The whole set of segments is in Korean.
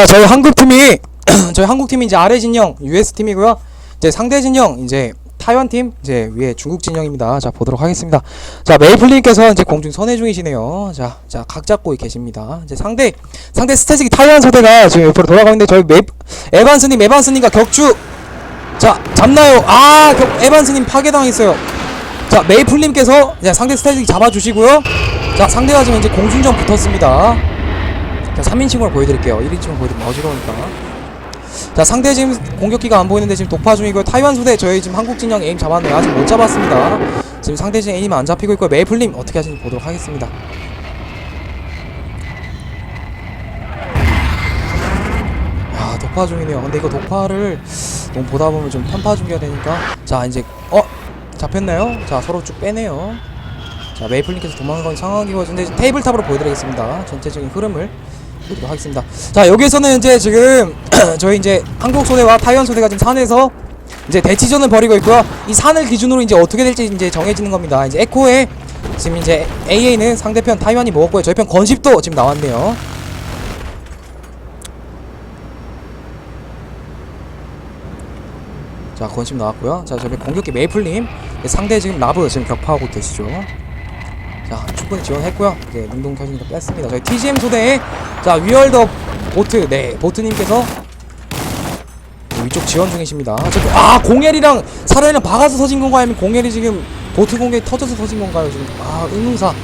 자, 저희 한국 팀이 저희 한국 팀이 이제 아래 진영 US 팀이고요. 이제 상대 진영 이제 타이완 팀 이제 위에 중국 진영입니다. 자, 보도록 하겠습니다. 자, 메이플님께서 이제 공중 선회 중이시네요. 자, 자, 각 잡고 계십니다. 이제 상대 상대 스태틱 타이완 소대가 지금 옆으로 돌아가고 있는데 저희 메 에반스님 에반스님과 격추 자, 잡나요? 아, 격, 에반스님 파괴당했어요. 자, 메이플님께서 상대 스태틱 잡아주시고요. 자, 상대가 지금 이제 공중전 붙었습니다. 자, 3인칭으로 보여드릴게요. 1인칭으로 보여드리면 어지러우니까. 자, 상대 지금 공격기가 안 보이는데 지금 독파 중이고요. 타이완 소대 저희 지금 한국 진영 에임 잡았네요. 아직 못 잡았습니다. 지금 상대 진영 에임 안 잡히고 있고요. 메이플님 어떻게 하시는지 보도록 하겠습니다. 야, 독파 중이네요. 근데 이거 독파를 너무 보다 보면 좀 편파 중이어야 되니까. 자, 이제 어 잡혔나요? 자, 서로 쭉 빼네요. 자, 메이플님께서 도망간 상황이고 근데 테이블탑으로 보여드리겠습니다. 전체적인 흐름을 보도록 하겠습니다. 자, 여기에서는 이제 지금 저희 이제 한국 소대와 타이완 소대가 지금 산에서 이제 대치전을 벌이고 있고요. 이 산을 기준으로 이제 어떻게 될지 이제 정해지는 겁니다. 이제 에코에 지금 이제 AA는 상대편 타이완이 먹었고요. 저희 편 건십도 지금 나왔네요. 자, 건십 나왔고요. 자, 저희 공격기 메이플님 상대 지금 라브 지금 격파하고 계시죠. 자 충분히 지원했고요. 이제 능동 켜지니까 뺐습니다. 저희 TGM 소대에 자 위얼더 보트. 네 보트님께서 위쪽 지원 중이십니다. 저, 아 공엘이랑 사라이랑 박아서 터진 건가요? 아니면 공엘이 지금 보트 공격이 터져서 터진 건가요? 지금 아 응능사.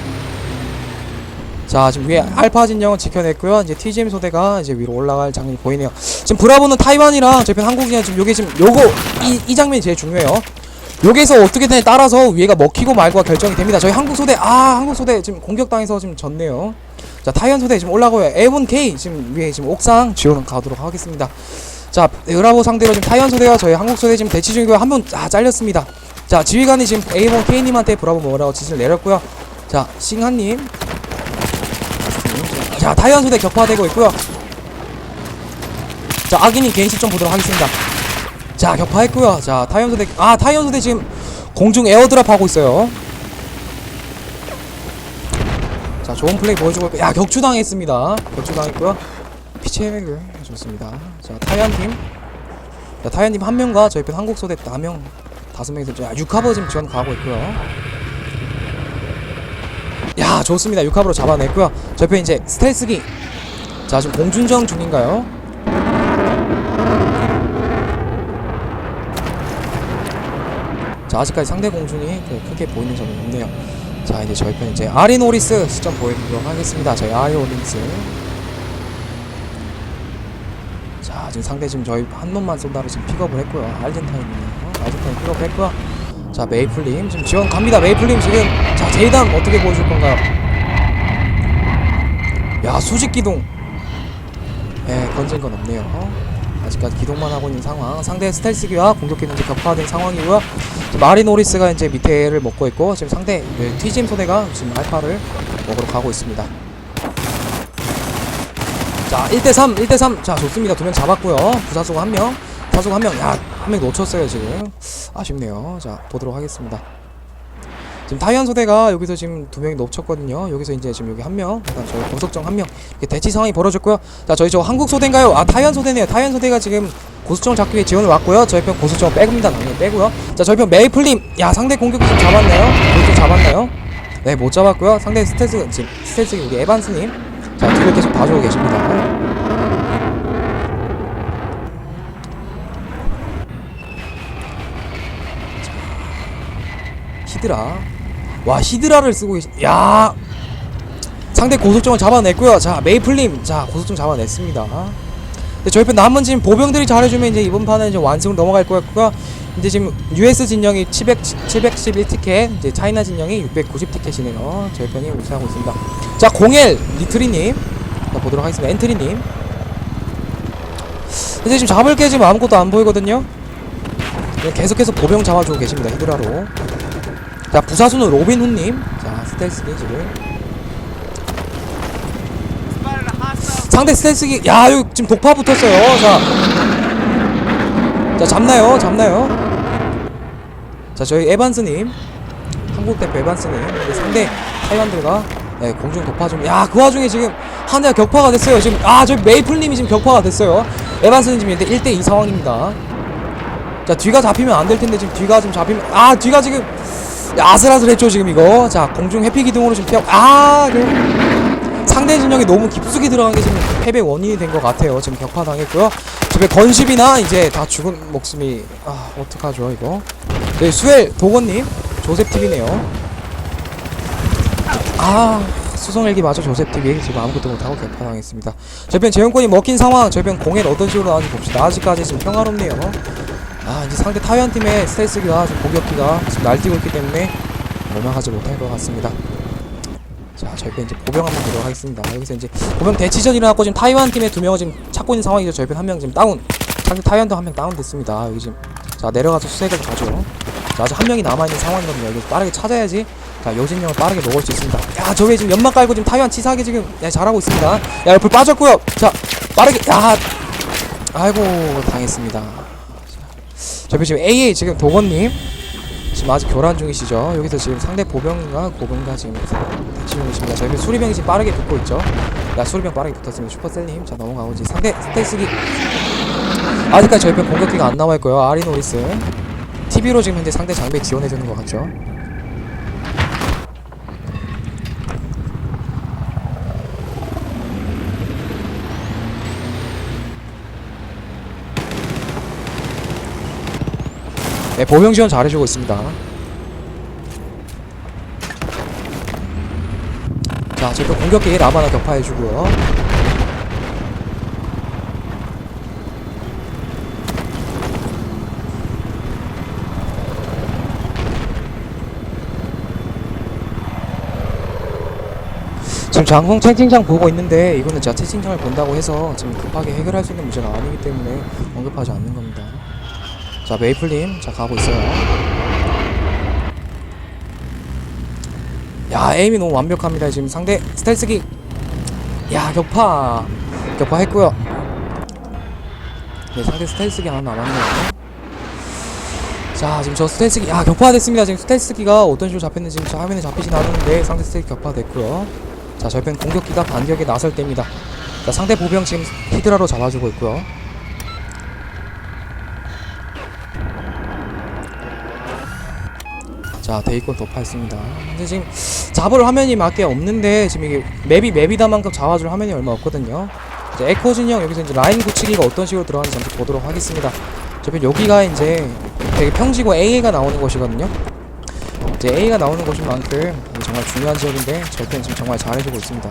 자 지금 위에 알파 진영은 지켜냈고요. 이제 TGM 소대가 이제 위로 올라갈 장면이 보이네요. 지금 브라보는 타이완이랑 저희 편 한국이랑 지금 요게 지금 요거 이, 이 장면이 제일 중요해요 여기서 어떻게 되냐에 따라서 위에가 먹히고 말고가 결정이 됩니다. 저희 한국 소대 아 한국 소대 지금 공격당해서 지금 졌네요. 자 타이완 소대 지금 올라가고요. 에본 K 지금 위에 지금 옥상 지원 가도록 하겠습니다. 자 으라보 상대로 지금 타이완 소대가 저희 한국 소대 지금 대치 중이고요. 한번 아 잘렸습니다. 자 지휘관이 지금 에본 K님한테 브라보 뭐라고 지시를 내렸고요. 자 싱하님 자 타이완 소대 격파되고 있고요. 자 아기님 개인 시점 보도록 하겠습니다. 자 격파했고요. 자 타이언 소대 아 타이언 소대 지금 공중 에어드랍 하고 있어요. 자 좋은 플레이 보여주고 야 격추당했습니다. 격추당했고요. 피치액을 좋습니다. 자 타이언 팀 자 타이언 팀 한 명과 저희 편 한국 소대 4명 다섯 명이서 자 6카버 지금 지원 가고 있고요. 야 좋습니다. 6카버로 잡아냈고요. 저희 편 이제 스텔스기. 자 지금 공준정 중인가요 자 아직까지 상대 공중이 그 크게 보이는 점이 없네요. 자 이제 저희 편 이제 아리노리스 시점 보여드리도록 하겠습니다. 저희 아리노리스. 자 지금 상대 지금 저희 한 놈만 쏜다로 지금 픽업을 했고요. 알젠타인이네요. 알젠타인 픽업 했고요. 자 메이플님 지금 지원 갑니다. 메이플님 지금 자 제이단 어떻게 보여줄 건가요? 야 수직 기동. 예 건진 건 없네요 아직까지 기동만 하고 있는 상황. 상대 스텔스기와 공격기는 이제 격파된 상황이고요. 마리노리스가 이제 밑에를 먹고 있고 지금 상대 네, TGM 소대가 지금 알파를 먹으러 가고 있습니다. 자 1대3 1대3 자 좋습니다. 두 명 잡았고요. 부사수가 한명 부사수가 한명. 야한 명 놓쳤어요 지금. 아쉽네요. 자 보도록 하겠습니다 지금 타이완 소대가 여기서 지금 두 명이 놓쳤거든요. 여기서 이제 지금 여기 한 명, 그다음 저희 고속정 한 명. 이렇게 대치 상황이 벌어졌고요. 자, 저희 저 한국 소대인가요? 아, 타이완 소대네요. 타이완 소대가 지금 고속정 잡기 위해 지원을 왔고요. 저희 편 고속정 빼고입니다. 당연히 빼고요. 자, 저희 편 메이플님, 야 상대 공격기 좀 잡았나요? 공격 좀 잡았나요? 네, 못 잡았고요. 상대 스텔스 지금 스텔스 우리 에반스님, 자 뒤를 계속 봐주고 계십니다. 히드라. 와 히드라를 쓰고 계시. 야 상대 고속정을 잡아냈고요. 자 메이플님, 자 고속정 잡아냈습니다. 근데 저희 편 남은 지금 보병들이 잘해주면 이제 이번 판은 이제 완승으로 넘어갈 것 같고요. 이제 지금 US 진영이 700 711 티켓, 이제 차이나 진영이 690 티켓이네요. 저희 편이 우세하고 있습니다. 자 공엘 리트리님, 자 보도록 하겠습니다. 엔트리님. 근데 지금 잡을 게 지금 아무것도 안 보이거든요. 계속해서 보병 잡아주고 계십니다. 히드라로. 자 부사수는 로빈훈님. 자 스텔스기 지금. 상대 스텔스기 야 여기 지금 독파 붙었어요. 자, 자 잡나요? 잡나요? 자 저희 에반스님. 한국 대표 에반스님. 상대 타이완들과 네, 공중 독파 좀야 그 와중에 지금 하나 격파가 됐어요. 지금 아, 저 메이플님이 지금 격파가 됐어요. 에반스는 지금 1대2 상황입니다. 자, 뒤가 잡히면 안 될 텐데 지금 뒤가 좀 잡히면 아, 뒤가 지금 아슬아슬했죠, 지금 이거. 자, 공중 해피 기둥으로 지금 피하고 아, 그 상대 진영이 너무 깊숙이 들어간 게 지금 패배 원인이 된 것 같아요. 지금 격파 당했고요. 집에 건십이나 이제 다 죽은 목숨이 아, 어떡하죠, 이거. 네, 수엘 도건님, 조셉 TV네요. 아 수성일기 마저 조셉TV 지금 아무것도 못하고 개판당했습니다 저편 재용권이 먹힌 상황 저편 공연 어떤 식으로 나오는지 봅시다 아직까지 지금 평화롭네요 아 이제 상대 타이완 팀의 스텔스기가 지금 공격기가 지금 날뛰고 있기 때문에 넘어가지 못할 것 같습니다. 자 저희편 이제 보병 한번 보도록 하겠습니다. 여기서 이제 보병 대치전이 일어났고 지금 타이완 팀의 두 명을 지금 찾고 있는 상황이죠. 저희편 한 명 지금 다운. 상대 타이완도 한 명 다운 됐습니다. 여기 지금 자 내려가서 수색을 가죠. 자 아직 한 명이 남아있는 상황이거든요. 여기 빠르게 찾아야지. 자 요진영을 빠르게 먹을 수 있습니다. 야 저기 지금 연막 깔고 지금 타이완 치사하게 지금 야, 잘하고 있습니다. 야 옆을 빠졌고요. 자 빠르게 야! 아이고 당했습니다 저기 지금 AA 지금 도건님. 지금 아직 교란 중이시죠? 여기서 지금 상대 보병인가 고병가 지금 대치 중이십니다. 저희 수리병이 지금 빠르게 붙고 있죠? 야 수리병 빠르게 붙었습니다. 슈퍼셀님 자 넘어가고 이제 상대 스텔스기. 아직까지 저희 편 공격기가 안 나와 있고요. 아리노리스. TV로 지금 현재 상대 장비에 지원해주는 것 같죠 네, 보병 지원 잘해주고 있습니다. 자, 또 공격기 라바나 격파해주고요. 지금 장성 채팅창 보고 있는데 이거는 제가 채팅창을 본다고 해서 지금 급하게 해결할 수 있는 문제가 아니기 때문에 언급하지 않는 겁니다. 자 메이플님 자 가고 있어요. 야 에임이 너무 완벽합니다. 지금 상대 스텔스기. 야 격파. 격파 했고요. 네 상대 스텔스기 하나 남았네요. 자 지금 저 스텔스기 야 격파 됐습니다. 지금 스텔스기가 어떤 식으로 잡혔는지 지금 저 화면에 잡히진 않았는데 상대 스텔스기 격파 됐고요. 자 저편 공격기가 반격에 나설 때입니다. 자 상대 보병 지금 히드라로 잡아주고 있고요 자 데이권 도파했습니다. 근데 지금 잡을 화면이 맞게 없는데 지금 이게 맵이 맵이다만큼 잡아줄 화면이 얼마 없거든요. 이제 에코진 형 여기서 이제 라인 굳히기가 어떤 식으로 들어가는지 잠시 보도록 하겠습니다. 저편 여기가 이제 되게 평지고 AA가 나오는 곳이거든요. 이제 A가 나오는 곳인 만큼 정말 중요한 지역인데 저편 지금 정말 잘해주고 있습니다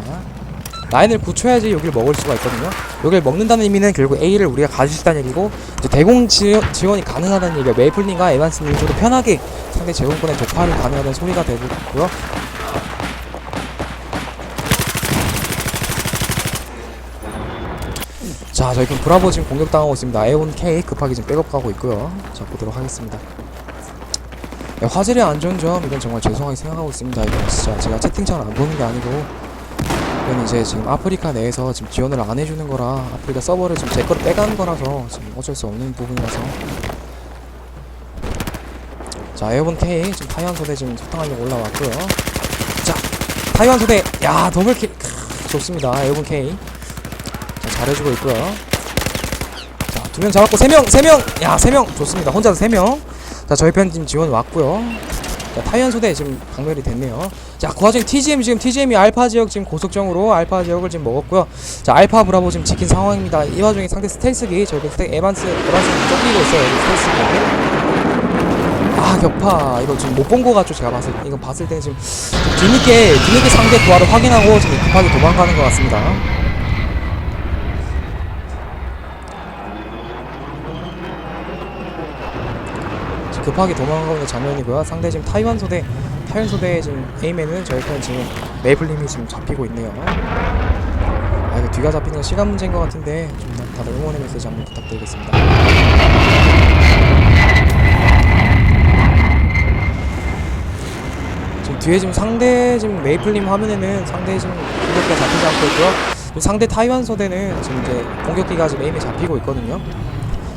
라인을 굳혀야지 여기를 먹을 수가 있거든요. 여기를 먹는다는 의미는 결국 A를 우리가 가질 수 있다는 얘기고 이제 대공 지원, 지원이 가능하다는 얘기가 메이플님과 에반스님이 좀더 편하게 상대 제공권의 독파를 가능하다는 소리가 되고 있고요. 자 저희 그럼 브라보 지금 공격당하고 있습니다. 에온 K 급하게 지금 백업 가고 있고요. 자 보도록 하겠습니다. 네, 화질의 안 좋은 점 이건 정말 죄송하게 생각하고 있습니다. 이건 진짜 제가 채팅창을 안 보는 게 아니고 이건 이제 지금 아프리카 내에서 지금 지원을 안 해주는 거라 아프리카 서버를 지금 제 거를 빼가는 거라서 지금 어쩔 수 없는 부분이라서. 자 에어본 K 지금 타이완 소대 지금 소탕하려고 올라왔고요. 자 타이완 소대! 야 더블킬! 크, 좋습니다. 에어본 K. 자 잘해주고 있고요. 자두 명 잡았고 세명세명야 세 명! 좋습니다. 혼자서 세명자 저희 편 지금 지원 왔고요 자, 타이완 소대 지금 박멸이 됐네요. 자, 그 와중에 TGM 지금 TGM이 알파 지역 지금 고속정으로 알파 지역을 지금 먹었고요. 자, 알파 브라보 지금 지킨 상황입니다. 이 와중에 상대 스텔스기 저기 스텔 에반스 에반스 쫓기고 있어요. 스텔스기. 아, 격파. 이거 지금 못 본 거 같죠? 제가 봤을 때. 이거 봤을 때는 지금 뒤늦게 뒤늦게 상대 부하를 확인하고 지금 급하게 도망가는 것 같습니다. 급하게 도망가고 있는 장면이고요. 상대 지금 타이완 소대, 타이완 소대 지금 에임에는 저희 편 지금 메이플님이 지금 잡히고 있네요. 아 이거 뒤가 잡히는 건 시간 문제인 것 같은데 좀 다들 응원의 메시지 한번 부탁드리겠습니다. 지금 뒤에 지금 상대 지금 메이플님 화면에는 상대 지금 공격기가 잡히지 않고 있고요. 상대 타이완 소대는 지금 이제 공격기가 지금 에임에 잡히고 있거든요.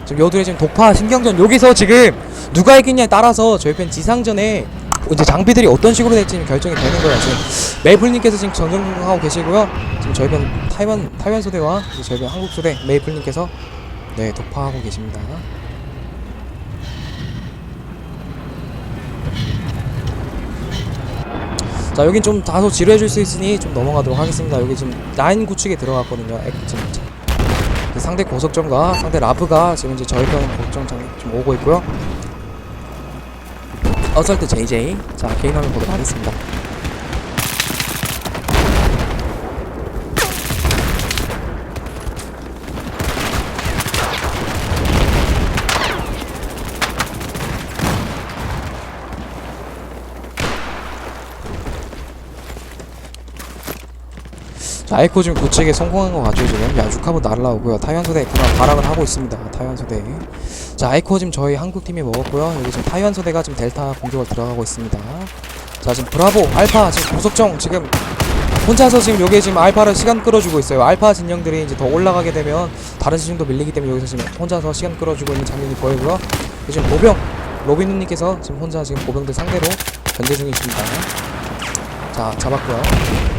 지금 여둘의 지금 독파 신경전 여기서 지금 누가 이기냐에 따라서 저희 편 지상전에 이제 장비들이 어떤 식으로 될지 결정이 되는 거예요. 지금 메이플님께서 지금 전승하고 계시고요. 지금 저희 편 타이완 타이완 소대와 저희 편 한국 소대 메이플님께서 네 독파하고 계십니다. 자 여긴 좀 다소 지루해질 수 있으니 좀 넘어가도록 하겠습니다. 여기 지금 라인 구축에 들어갔거든요. 액, 지금 그 상대 고속점과 상대 라브가 지금 이제 저희 편 고속점 좀 오고 있고요. 어설트 JJ 자 개인 화면 보도록 하겠습니다. 자, 에코 지금 구축에 성공한 것 같죠, 지금. 야, 6하고 날라오고요. 타이완 소대 그만 발악을 하고 있습니다. 타이완 소대. 자, 에코 지금 저희 한국 팀이 먹었고요. 여기 지금 타이완 소대가 지금 델타 공격을 들어가고 있습니다. 자, 지금 브라보, 알파, 지금 고속정 지금 혼자서 지금 여기에 지금 알파를 시간 끌어주고 있어요. 알파 진영들이 이제 더 올라가게 되면 다른 진영도 밀리기 때문에 여기서 지금 혼자서 시간 끌어주고 있는 장면이 보이고요. 지금 보병, 로빈누님께서 지금 혼자 지금 보병들 상대로 견제 중이십니다. 자, 잡았고요.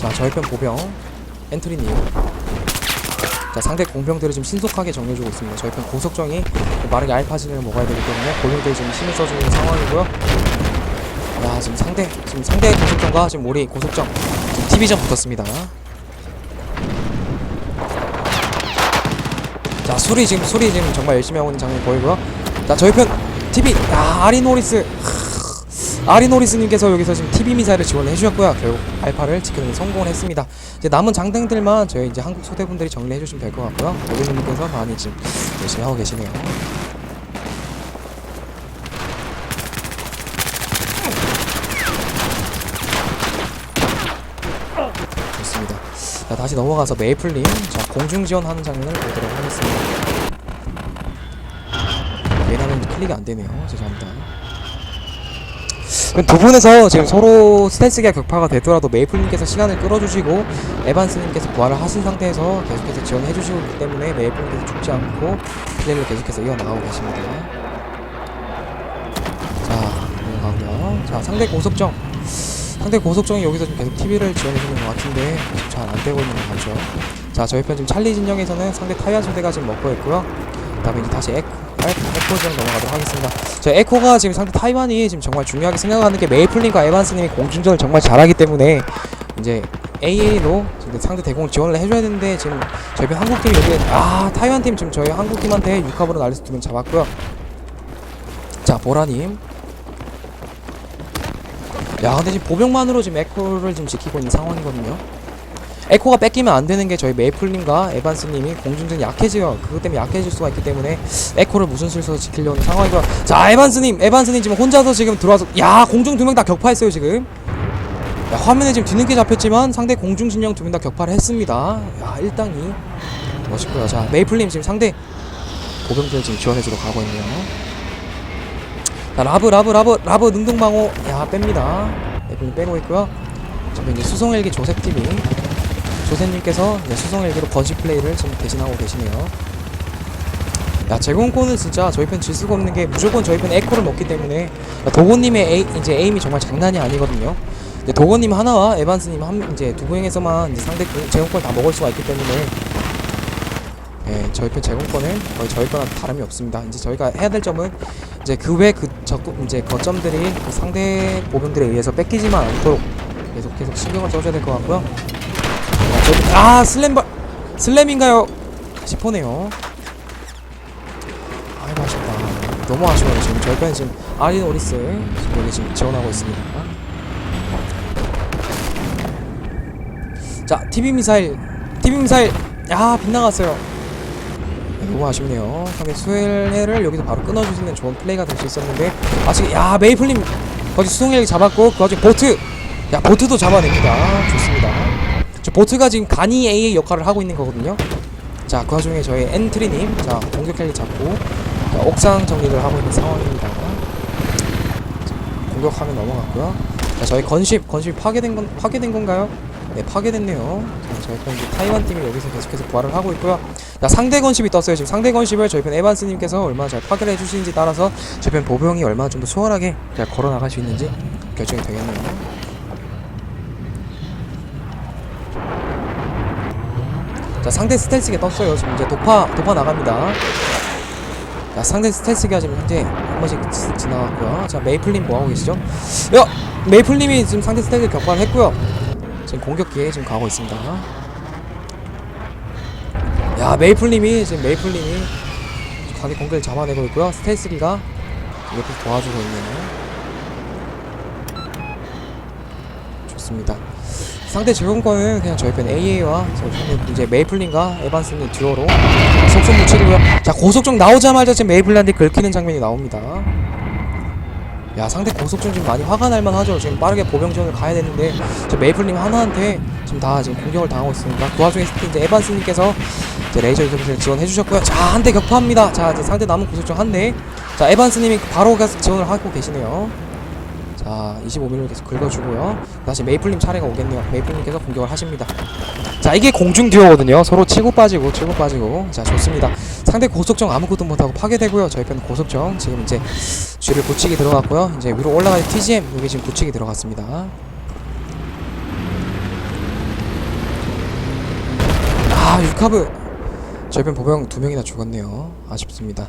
자, 저희 편 보병 엔트리님. 자, 상대 공병들을 지금 신속하게 정리해주고 있습니다. 저희 편 고속정이 빠르게 알파진을 먹어야 되기 때문에 고병들이 지금 힘을 써주는 상황이고요. 야, 지금 상대, 지금 상대 고속정과 지금 우리 고속정, 지금 TV전 붙었습니다. 자, 수리 지금, 수리 지금 정말 열심히 하고 있는 장면 보이고요. 자, 저희 편 TV, 야, 아리노리스. 아리노리스님께서 여기서 지금 TV 미사일을 지원을 해주셨고요. 결국 알파를 지키는 데 성공을 했습니다. 이제 남은 장등들만 저희 이제 한국 소대분들이 정리해 주시면 될 것 같고요. 오리님께서 많이 지금 열심히 하고 계시네요. 좋습니다. 자 다시 넘어가서 메이플님 자 공중 지원하는 장면을 보도록 하겠습니다. 얘나는 클릭이 안 되네요. 죄송합니다. 그럼 두 분에서 지금 서로 스탠스가 격파가 되더라도 메이플님께서 시간을 끌어주시고 에반스님께서 부활을 하신 상태에서 계속해서 지원해 주시고 있기 때문에 메이플님께서 죽지 않고 플레이를 계속해서 이어나가고 계십니다. 자, 넘어가고요. 자, 상대 고속정. 상대 고속정이 여기서 좀 계속 TV를 지원해주는 것 같은데 잘 안되고 있는 것 같죠. 자, 저희 편 지금 찰리 진영에서는 상대 타이완 소대가 지금 먹고 있고요. 그 다음에 이제 다시 에코, 에코 지원 넘어가도록 하겠습니다. 저 에코가 지금 상대 타이완이 지금 정말 중요하게 생각하는 게 메이플님과 에반스님이 공중전을 정말 잘하기 때문에 이제 AA로 상대 대공 지원을 해줘야 되는데 지금 저희 편 한국팀이 여기 아 타이완 팀 지금 저희 한국팀한테 6합으로 날려서 두명 잡았고요. 자 보라님. 야 근데 지금 보병만으로 지금 에코를 지금 지키고 있는 상황이거든요. 에코가 뺏기면 안 되는 게 저희 메이플님과 에반스님이 공중전이 약해져요. 그것 때문에 약해질 수가 있기 때문에 에코를 무슨 수를 써서 지키려는 상황이고요. 자, 에반스님, 에반스님 지금 혼자서 지금 들어와서 야 공중 두 명 다 격파했어요 지금. 야, 화면에 지금 뒤늦게 잡혔지만 상대 공중 진영 두 명 다 격파를 했습니다. 야, 1당이 멋있고요. 자, 메이플님 지금 상대 보병들 지금 지원해주러 가고 있네요. 자, 라브, 라브, 라브, 라브 능동방어. 야, 뺍니다. 메이플님 빼고 있고요. 저기 이제 수송헬기 조셉TV. 조셉님께서 이제 수송헬기로 번식 플레이를 지금 대신하고 계시네요. 야 제공권은 진짜 저희 편 질 수가 없는 게 무조건 저희 편 에코를 먹기 때문에 야, 도건님의 에이, 이제 에임이 정말 장난이 아니거든요. 이제 도건님 하나와 에반스님 한 이제 두 명에서만 이제 상대 공- 제공권 다 먹을 수가 있기 때문에 예 저희 편 제공권은 거의 저희 거랑 다름이 없습니다. 이제 저희가 해야 될 점은 이제 그외그 이제 거점들이 그 상대 보병들에 의해서 뺏기지만 않도록 계속 계속 신경을 써줘야 될 것 같고요. 야, 저기- 아 슬램버 슬램인가요? 싶어네요. 아이고 아쉽다. 너무 아쉬워요. 지금 편은 지금 아린 오리스 지금 여기 지금 지원하고 있습니다. 자 TV 미사일 TV 미사일 야 빗나갔어요. 너무 아쉽네요. 상대 수헬해를 여기서 바로 있는 좋은 플레이가 될 수 있었는데 아직 야 메이플님 거기 수송헬기 잡았고 그 와중에 보트 야 보트도 잡아냅니다. 좋습니다. 저 보트가 지금 간이 A의 역할을 하고 있는 거거든요. 자, 그 와중에 저희 엔트리님, 자, 공격 헬기 잡고, 자, 옥상 정리를 하고 있는 상황입니다. 자, 공격하면 넘어갔고요. 자, 저희 건십, 건십 파괴된 건 파괴된 건가요? 네, 파괴됐네요. 자, 저희 편 타이완 팀이 여기서 계속해서 부활을 하고 있고요. 자, 상대 건십이 떴어요. 지금 상대 건십을 저희 편 에반스님께서 얼마나 잘 파괴를 해주시는지 따라서 저희 편 보병이 얼마나 좀 더 수월하게 잘 걸어 나갈 수 있는지 결정이 되겠네요. 자, 상대 스텔스가 떴어요. 지금 이제 도파 도파 나갑니다. 자, 상대 스텔스가 지금 현재 한 번씩 지- 지나갔고요. 자, 메이플님 뭐 하고 계시죠? 야, 메이플님이 지금 상대 스텔스 격파를 했고요. 지금 공격기에 지금 가고 있습니다. 야, 메이플님이 지금 메이플님이 가게 공격을 잡아내고 있고요. 스텔스기가 옆에서 도와주고 있네요. 좋습니다. 상대 제공권은 그냥 저희 편 AA와 이제 메이플린과 에반스님 듀오로 속속 묻히고요. 자 고속정 나오자마자 지금 메이플란드 긁히는 장면이 나옵니다. 야 상대 고속정 지금 많이 화가 날 만 하죠. 지금 빠르게 보병전을 가야 되는데 저 메이플님 하나한테 지금 다 지금 공격을 당하고 있습니다. 그 와중에 이제 에반스님께서 이제 레이저 유도를 지원해 주셨고요. 자 한 대 격파합니다. 자 이제 상대 남은 고속정 한 대. 자 에반스님이 바로 가서 지원을 하고 계시네요. 자 25mm를 계속 긁어주고요. 다시 메이플님 차례가 오겠네요. 메이플님께서 공격을 하십니다. 자 이게 공중 듀오거든요. 서로 치고 빠지고 치고 빠지고. 자 좋습니다. 상대 고속정 아무것도 못하고 파괴되고요. 저희 편 고속정 지금 이제 쥐를 붙이기 들어갔고요. 이제 위로 올라가는 TGM 여기 지금 붙이기 들어갔습니다. 아 유카브. 저희 편 보병 두 명이나 죽었네요. 아쉽습니다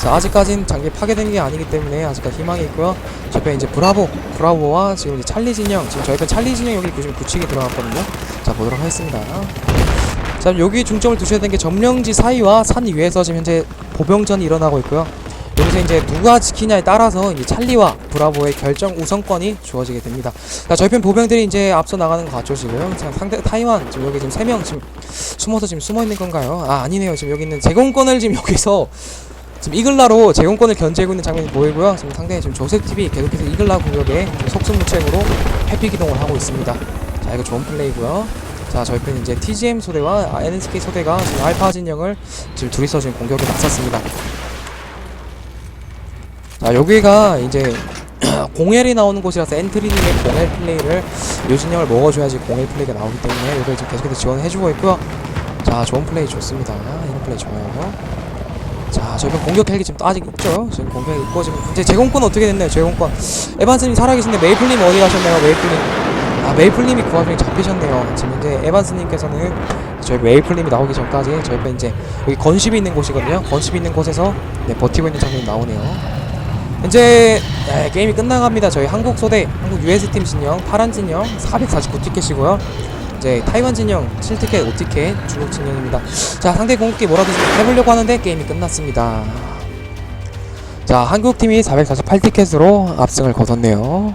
자 아직까진 장비 파괴된 게 아니기 때문에 아직까지 희망이 있고요 저희 편 이제 브라보 브라보와 지금 이제 찰리 진영 지금 저희 편 찰리 진영 여기 지금 붙이기 들어갔거든요 자 보도록 하겠습니다 자 여기 중점을 두셔야 되는 게 점령지 사이와 산 위에서 지금 현재 보병전이 일어나고 있고요 여기서 이제 누가 지키냐에 따라서 이제 찰리와 브라보의 결정 우선권이 주어지게 됩니다. 자, 저희 편 보병들이 이제 앞서 나가는 것 같죠, 지금. 자, 상대 타이완 지금 여기 지금 세 명 지금 숨어서 지금 숨어 있는 건가요? 아, 아니네요. 지금 여기 있는 제공권을 지금 여기서 지금 이글라로 제공권을 견제하고 있는 장면이 보이고요. 지금 상대 지금 조셉 TV 계속해서 이글라 공격에 속수무책으로 회피 기동을 하고 있습니다. 자, 이거 좋은 플레이고요. 자, 저희 편 이제 TGM 소대와 NSK 소대가 지금 알파 진영을 지금 둘이서 지금 공격에 나섰습니다. 자 여기가 이제 공엘이 나오는 곳이라서 엔트리님의 공엘 플레이를 유진영을 먹어줘야지 공엘 플레이가 나오기 때문에 여기를 지금 계속해서 지원해주고 있고요 자 좋은 플레이 좋습니다 이런 플레이 좋아요 자 저희 편 공격 헬기 지금 또 아직 있죠. 지금 공격 있고 지금 이제 제공권 어떻게 됐나요? 제공권. 에반스님 살아계신데 메이플님 어디 가셨나요? 메이플님. 아 메이플님이 그 와중에 잡히셨네요. 지금 이제 에반스님께서는 저희 메이플님이 나오기 전까지 저희 편 이제 여기 건십이 있는 곳이거든요. 건십이 있는 곳에서 네, 버티고 있는 장면이 나오네요. 이제 네, 게임이 끝나갑니다. 저희 한국 소대, 한국 US 팀 진영, 파란 진영 449티켓이고요. 이제 타이완 진영 7티켓, 5티켓, 중국 진영입니다. 자, 상대 공격기 뭐라도 좀 해보려고 하는데 게임이 끝났습니다. 자, 한국 팀이 448티켓으로 압승을 거뒀네요.